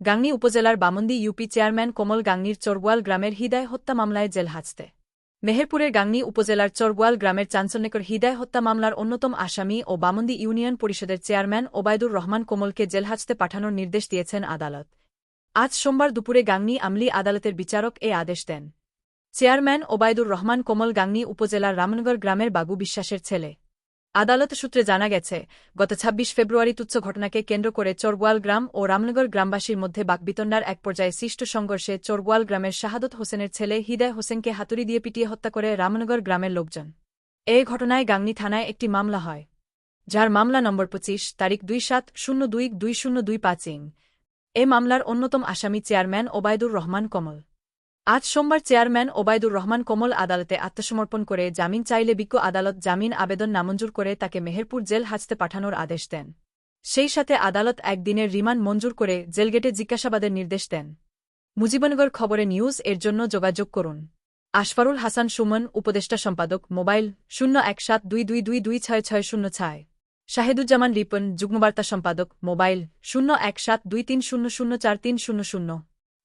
গাংনী উপজেলার Bamondi UP chairman Komol গাংনির চরবোয়াল গ্রামের হিদায় হত্যা মামলায় জেল হাজতে। মেহেরপুরের গাংনী উপজেলার চরবোয়াল গ্রামের চাঞ্চল্যকর হিদায় হত্যা মামলার অন্যতম আসামি ও বামন্দি ইউনিয়ন পরিষদের চেয়ারম্যান ওবায়দুর রহমান কোমলকে জেলহাজতে পাঠানোর নির্দেশ দিয়েছেন আদালত। আজ সোমবার দুপুরে গাংনী আমলি আদালতের বিচারক এ আদেশ দেন। চেয়ারম্যান ওবায়দুর রহমান কোমল গাংনি উপজেলার রামনগর গ্রামের বাগু বিশ্বাসের ছেলে। আদালত সূত্রে জানা গেছে, গত ২৬ ফেব্রুয়ারি তুচ্ছ ঘটনাকে কেন্দ্র করে চরগোয়াল গ্রাম ও রামনগর গ্রামবাসীর মধ্যে বাকবিতণ্ডার এক পর্যায়ে সৃষ্ট সংঘর্ষে চরগোয়াল গ্রামের শাহাদত হোসেনের ছেলে হিদায় হোসেনকে হাতুড়ি দিয়ে পিটিয়ে হত্যা করে রামনগর গ্রামের লোকজন। এই ঘটনায় গাংনী থানায় একটি মামলা হয়, যার মামলা নম্বর পঁচিশ, তারিখ দুই সাত শূন্য দুই দুই শূন্য দুই পাঁচ ইং। এ মামলার অন্যতম আসামি চেয়ারম্যান ওবায়দুর রহমান কমল। আজ সোমবার চেয়ারম্যান ওবায়দুর রহমান কোমল আদালতে আত্মসমর্পণ করে জামিন চাইলে বিজ্ঞ আদালত জামিন আবেদন নামঞ্জুর করে তাকে মেহেরপুর জেল হাজতে পাঠানোর আদেশ দেন। সেই সাথে আদালত একদিনের রিমান্ড মঞ্জুর করে জেলগেটে জিজ্ঞাসাবাদের নির্দেশ দেন। মুজিবনগর খবরে নিউজ, এর জন্য যোগাযোগ করুন। আশফারুল হাসান সুমন, উপদেষ্টা সম্পাদক, মোবাইল শূন্য এক সাত দুই দুই দুই দুই ছয় ছয় শূন্য ছয়। শাহেদুজ্জামান রিপন, যুগ্মবার্তা সম্পাদক, মোবাইল শূন্য এক সাত দুই তিন শূন্য শূন্য চার তিন শূন্য শূন্য।